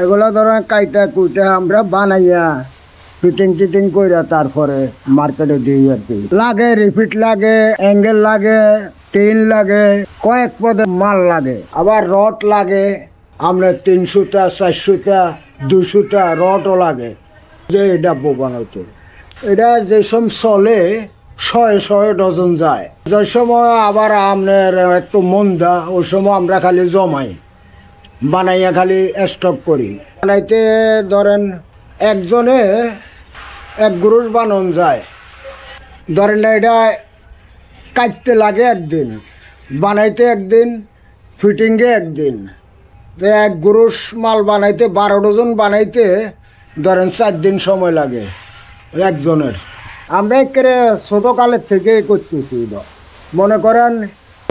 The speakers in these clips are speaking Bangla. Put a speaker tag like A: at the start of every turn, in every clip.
A: এগুলো ধরেন কাইটা কুইটা আমরা বানাইয়া ফিটিং টিটিং কইরা তারপরে মার্কেটে দিই আর কি। লাগে রিপিট লাগে অ্যাঙ্গেল লাগে টিন লাগে, কয়েক পদে মাল লাগে। আবার রড লাগে আপনার তিনশোটা, চারশোটা, দুশোটা রডও লাগে। যে ডাব্বু বানাইতে এটা যেসব চলে, শয়ে শয়ে ডজন যায়। যে সময় আবার আপনার একটু মন্দা, ওই সময় আমরা খালি জমাই। বানাইয়া খালি স্টক করি। বানাইতে ধরেন একজনে এক গ্রুশ বানান যায়। ধরেন এটা কাটতে লাগে একদিন। বানাইতে একদিন ফিটিংয়ে একদিন। এক গ্রুশ মাল বানাইতে বারো ডজন বানাইতে ধরেন চার দিন সময় লাগে একজনের। আমরা একেবারে ছোটোকালের থেকেই করতেছি মনে করেন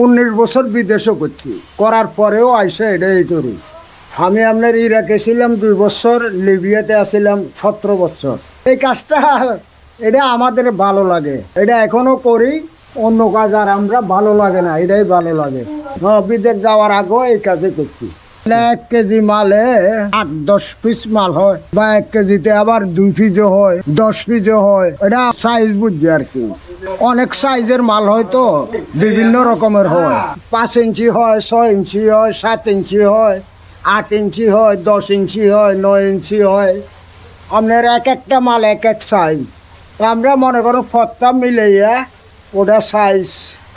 A: উনিশ বছর বিদেশও করছি। করার পরেও আইসে এটাই করি আমি আপনার ইরাকে ছিলাম দুই বছর, লিবিয়াতে আসছিলাম সতেরো বছর। এই কাজটা, এটা আমাদের ভালো লাগে। এটা এখনও করি, অন্য কাজ আর আমরা ভালো লাগে না, এটাই ভালো লাগে। বিদেশ যাওয়ার আগেও এই কাজে করছি। এক কেজি মালে আট, দশ পিস মাল হয়, বা এক কেজিতে আবার দুই পিসও হয়, দশ পিসও হয়, এটা সাইজ বুঝছি আর কি। অনেক সাইজের মাল হয় তো, বিভিন্ন রকমের হয়। পাঁচ ইঞ্চি হয়, ছয় ইঞ্চি হয়, সাত ইঞ্চি হয়, আট ইঞ্চি হয়, দশ ইঞ্চি হয়, নয় ইঞ্চি হয়। আপনার এক একটা মাল এক এক সাইজ আমরা মনে করো ফত্তা মিলাইয়া ওটা সাইজ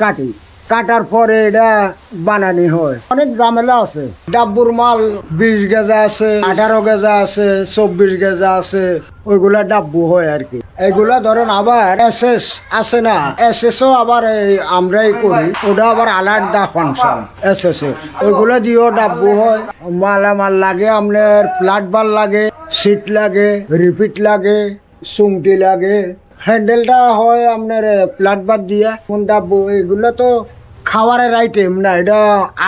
A: কাটি। কাটার পরে এটা বানানি হয়। অনেক ঝামেলা আছে। ডাব্বুর মাল বিশ গেজা আছে, আঠারো গেজা আছে, চব্বিশ গেজা আছে, ওইগুলা ডাব্বু হয় আর কি। এগুলা ধরেন আবার এস এস আছে না এস এসও আবার এই আমরাই করি। ওটা আবার আলাদা ফাংশন এস এস এর। ওইগুলা দিয়েও ডাব্বু হয়। মালামাল লাগে আপনার প্লাট বার লাগে, সিট লাগে, রিপিট লাগে সুমটি লাগে। হ্যান্ডেলটা হয় আপনার প্লাট বার দিয়া। কোন বো- এগুলো তো খাবারের আইটেম না, এটা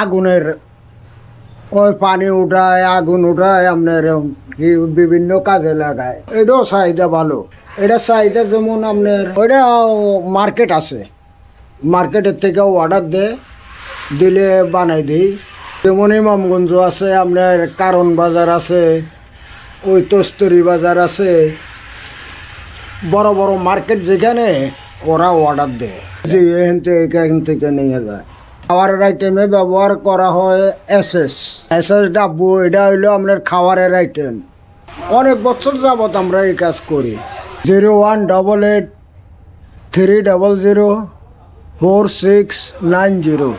A: আগুনের ওই পানি উঠায়, আগুন উঠায়, আপনার বিভিন্ন কাজে লাগায়। এটাও চাহিদা ভালো। এটা চাহিদা যেমন আপনার ওইটা মার্কেট আছে। মার্কেটের থেকে অর্ডার দেয়, দিলে বানাই দিই। যেমন ইমামগঞ্জ আছে, আপনার কারণ বাজার আছে, ওই তস্তরি বাজার আছে। বড় বড় মার্কেট যেখানে, ওরা অর্ডার দেয়। যে এখান থেকে এখান থেকে নিয়ে যায়। খাবারের আইটেমে ব্যবহার করা হয় এস এস এস এস ডাব্বু, এটা হইল আপনার খাবারের আইটেম অনেক বছর যাবত আমরা এই কাজ করি। Zero one double eight, three double zero, four six nine zero.